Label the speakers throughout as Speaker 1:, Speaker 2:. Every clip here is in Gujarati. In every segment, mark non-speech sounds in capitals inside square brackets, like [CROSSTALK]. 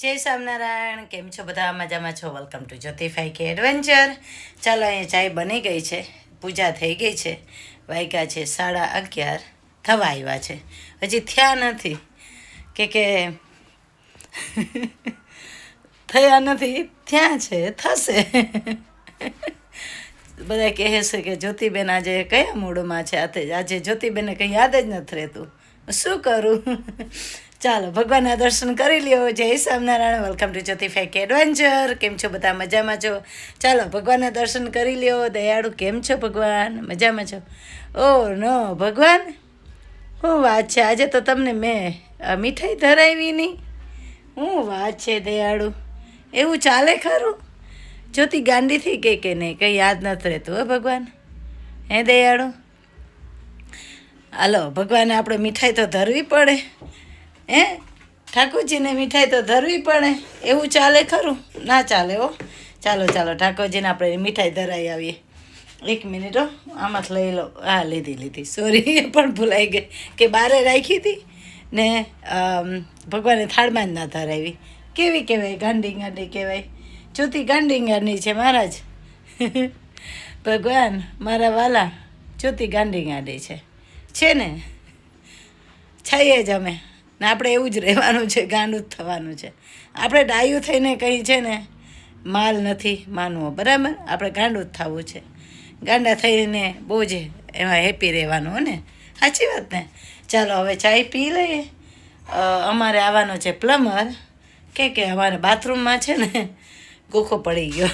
Speaker 1: જય સ્વામિનારાયણ, કેમ છો બધા? મજામાં છો? વેલકમ ટુ જ્યોતિફાઈ કે એડવેન્ચર ચાલો, અહીંયા ચાય બની ગઈ છે. પૂજા થઈ ગઈ છે. વાયકા છે સાડા અગિયાર. થવા આવ્યા છે. હજી થયા નથી. કે કે થયા નથી. થયા છે. થશે. બધા કહે છે કે જ્યોતિબેન આજે કયા મૂડમાં છે? આજે જ્યોતિબેનને કંઈ યાદ જ નથી રહેતું. શું કરું? ચાલો, ભગવાનના દર્શન કરી લ્યો. જય સ્વામિનારાયણ. વેલકમ ટુ જ્યોતિફેક એડવેન્ચર કેમ છો બધા? મજામાં છો? ચાલો, ભગવાનના દર્શન કરી લ્યો. દયાળુ, કેમ છો ભગવાન? મજામાં છો? ઓ, નો, ભગવાન? શું વાત છે? આજે તો તમને મેં મીઠાઈ ધરાવી નહીં શું વાત છે, દયાળુ? એવું ચાલે ખરું? જ્યોતિ ગાંડીથી કે કે નહીં? કંઈ યાદ નથી રહેતું, હો ભગવાન. હે દયાળુ? હાલો, ભગવાને આપણે મીઠાઈ તો ધરવી પડે. હે? ઠાકોરજીને મીઠાઈ તો ધરવી પડે. એવું ચાલે ખરું? ના ચાલે હો. ચાલો ચાલો, ઠાકોરજીને આપણે મીઠાઈ ધરાઈ આવીએ. એક મિનિટ હો આમાંથી લઈ લો. હા, લીધી લીધી. સોરી પણ ભૂલાઈ ગઈ કે બારે રાખી હતી ને ભગવાને થાળમાં જ ના ધરાવી. કેવી કહેવાય? ગાંડી ગાંડી કહેવાય. જ્યોતિ ગાંડી ગાંડી છે મહારાજ. [LAUGHS] ભગવાન, મારા વાલા જ્યોતિ ગાંડી ગાંડી છે. છે ને? છઈએ જ અમે. ને આપણે એવું જ રહેવાનું છે, ગાંડું જ થવાનું છે. આપણે ડાયું થઈને કંઈ છે ને, માલ નથી માનવો, બરાબર? આપણે ગાંડું જ થવું છે. ગાંડા થઈને બહુ જ એમાં હેપી રહેવાનું, હો ને? સાચી વાત ને? ચાલો, હવે ચાય પી લઈએ. અમારે આવવાનો છે પ્લમર કે કે અમારે બાથરૂમમાં છે ને, ગોખો પડી ગયો.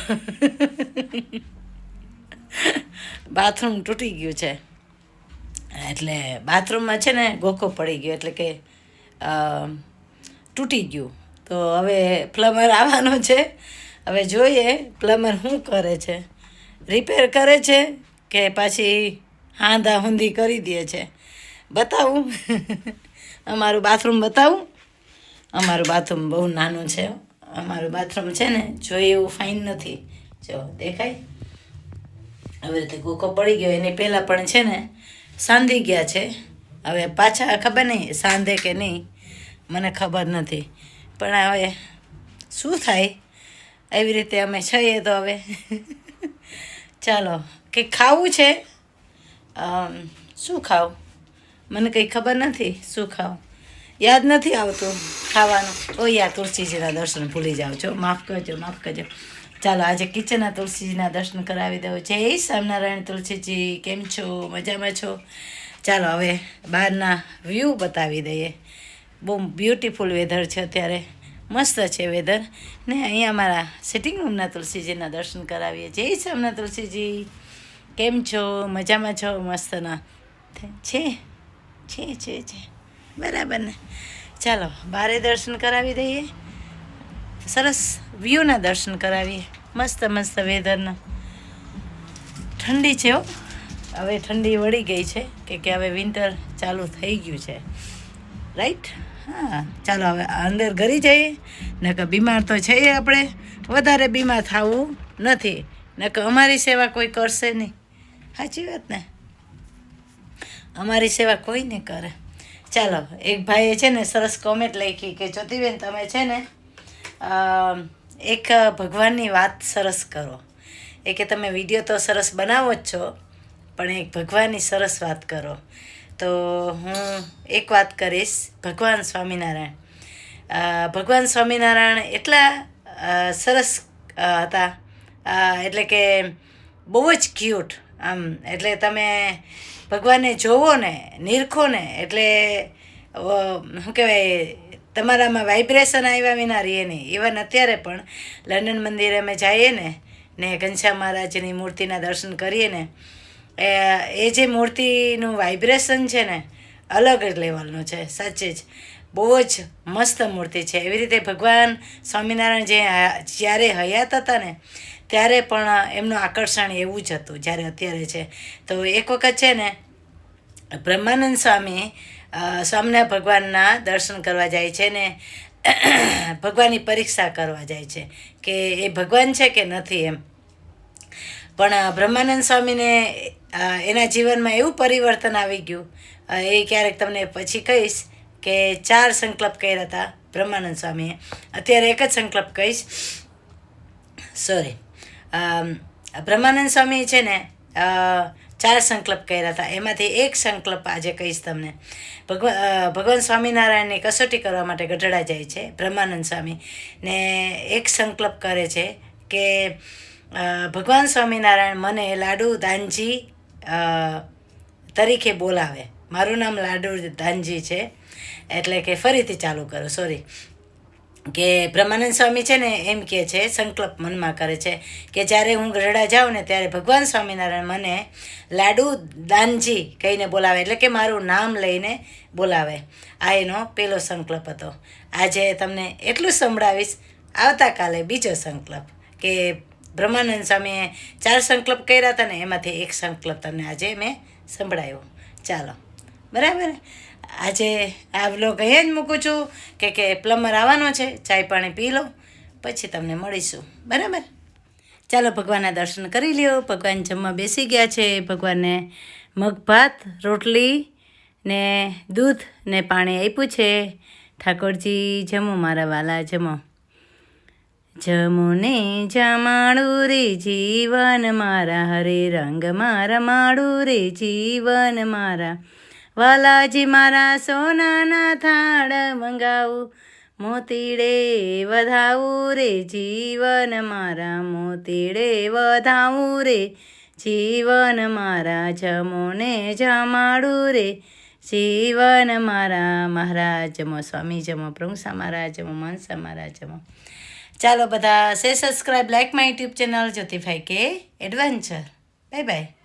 Speaker 1: બાથરૂમ તૂટી ગયું છે. એટલે બાથરૂમમાં છે ને ગોખો પડી ગયો એટલે કે તૂટી ગયું. તો હવે પ્લમર આવવાનો છે. હવે જોઈએ પ્લમર શું કરે છે. રિપેર કરે છે કે પાછી હાંધા હુંધી કરી દે છે. બતાવું. [LAUGHS] અમારું બાથરૂમ બતાવું. અમારું બાથરૂમ બહુ નાનું છે. અમારું બાથરૂમ છે ને જોઈએ એવું ફાઇન નથી. જો દેખાય? આવી રીતે ગોખો પડી ગયો. એની પહેલાં પણ છે ને સાંધી ગયા છે. હવે પાછા ખબર નહીં, સાંધે કે નહીં, મને ખબર નથી. પણ હવે શું થાય? એવી રીતે અમે છીએ તો હવે. ચાલો કંઈક ખાવું છે? શું ખાવ? મને કંઈ ખબર નથી, શું ખાવું? યાદ નથી આવતું ખાવાનું. ઓ યા તુલસીજીના દર્શન ભૂલી જાઓ છો. માફ કરજો માફ કરજો. ચાલો, આજે કિચનના તુલસીજીના દર્શન કરાવી દઉં. જય સ્વામિનારાયણ તુલસીજી. કેમ છો? મજામાં છો? ચાલો, હવે બહારના વ્યૂ બતાવી દઈએ. બહુ બ્યુટિફુલ વેધર છે અત્યારે. મસ્ત છે વેધર ને અહીંયા મારા સિટિંગ રૂમના તુલસીજીના દર્શન કરાવીએ. જય સ્વામિનારાયણ તુલસીજી. કેમ છો? મજામાં છો? મસ્તના. છે? છે છે છે. બરાબર ને. ચાલો, બારે દર્શન કરાવી દઈએ. સરસ વ્યૂના દર્શન કરાવીએ. મસ્ત મસ્ત વેધરના ઠંડી છે હવે ઠંડી વળી ગઈ છે કે કે હવે વિન્ટર ચાલુ થઈ ગયું છે. રાઈટ હા, ચાલો હવે અંદર ઘરી જઈએ. નકર બીમાર તો છીએ આપણે. વધારે બીમાર થવું નથી. નકર અમારી સેવા કોઈ કરશે નહીં. સાચી વાત ને? અમારી સેવા કોઈ નહીં કરે. ચાલો, એક ભાઈએ છે ને સરસ કોમેન્ટ લખી કે, જ્યોતિબેન, તમે છે ને એક ભગવાનની વાત સરસ કરો. એ કે તમે વીડિયો તો સરસ બનાવો જ છો, પણ એક ભગવાનની સરસ વાત કરો. તો હું એક વાત કરીશ, ભગવાન સ્વામિનારાયણ. ભગવાન સ્વામિનારાયણ એટલા સરસ હતા. એટલે કે બહુ જ ક્યુટ આમ, એટલે તમે ભગવાનને જોવો ને, નિરખો ને, એટલે શું કહેવાય, તમારામાં વાઇબ્રેશન આવ્યા વિના રહીએ નહીં. ઇવન અત્યારે પણ લંડન મંદિરે અમે જઈએ ને ને ઘનશ્યામ મહારાજની મૂર્તિના દર્શન કરીએ ને, એ જે મૂર્તિનું વાઇબ્રેશન છે ને, અલગ જ લેવલનું છે. સાચે જ. બહુ જ મસ્ત મૂર્તિ છે. એવી રીતે ભગવાન સ્વામિનારાયણ જે જ્યારે હયાત હતા ને ત્યારે પણ એમનું આકર્ષણ એવું જ હતું જ્યારે અત્યારે છે. તો એક વખત છે ને, બ્રહ્માનંદ સ્વામી સ્વામિનારાયણ ભગવાનના દર્શન કરવા જાય છે ને, [CLEARS THROAT] ભગવાનની પરીક્ષા કરવા જાય છે કે એ ભગવાન છે કે નથી એમ. પણ બ્રહ્માનંદ સ્વામીને એના જીવનમાં એવું પરિવર્તન આવી ગયું એ ક્યારેક તમને પછી કહીશ કે ચાર સંકલ્પ કર્યા હતા બ્રહ્માનંદ સ્વામીએ. અત્યારે એક જ સંકલ્પ કહીશ. સોરી બ્રહ્માનંદ સ્વામી છે ને ચાર સંકલ્પ કર્યા હતા. એમાંથી એક સંકલ્પ આજે કહીશ તમને. ભગવાન ભગવાન સ્વામિનારાયણની કસોટી કરવા માટે ગઢડા જાય છે, બ્રહ્માનંદ સ્વામી. ને એક સંકલ્પ કરે છે કે ભગવાન સ્વામિનારાયણ મને લાડુ દાનજી તરીકે બોલાવે. મારું નામ લાડુ દાનજી છે, એટલે કે ફરીથી ચાલુ કરો. સોરી કે બ્રહ્માનંદ સ્વામી છે ને એમ કહે છે, સંકલ્પ મનમાં કરે છે કે જ્યારે હું ગઢડા જાઉં ને ત્યારે ભગવાન સ્વામિનારાયણ મને લાડુ દાનજી કહીને બોલાવે, એટલે કે મારું નામ લઈને બોલાવે. આ એનો પહેલો સંકલ્પ હતો. આજે તમને એટલું સંભળાવીશ આવતાકાલે બીજો સંકલ્પ કે બ્રહ્માનંદ સ્વામીએ ચાર સંકલ્પ કર્યા હતા ને, એમાંથી એક સંકલ્પ તમને આજે મેં સંભળાયો. ચાલો. બરાબર? આજે આ બ્લોગ અહીંયા જ મૂકું છું. કે કે પ્લમ્બર આવવાનો છે, ચાય પાણી પી લો પછી તમને મળીશું. બરાબર? ચાલો ભગવાનના દર્શન કરી લ્યો. ભગવાન જમવા બેસી ગયા છે. ભગવાનને મગ, ભાત, રોટલી ને દૂધ ને પાણી આપ્યું છે. ઠાકોરજી, જમો મારા વાલા, જમો. જમુને જમાડું રે જીવન મારા, હરે રંગ મારા, માડું રે જીવન મારા. વાલાજી મારા સોનાના થાળ મંગાવું, મોતીડે વધાવું રે, જીવન મારા મોતીડે વધાવું રે, જીવન મારા જમોને જમાડું રે, જીવન મારા મહારાજ જમો, સ્વામી જમો પ્રભુ મહારાજ જમો, મનસા મહારાજ જમો. ચાલો બધા, સે subscribe like my YouTube channel Jyotibhai કે એડવેન્ચર. Bye bye.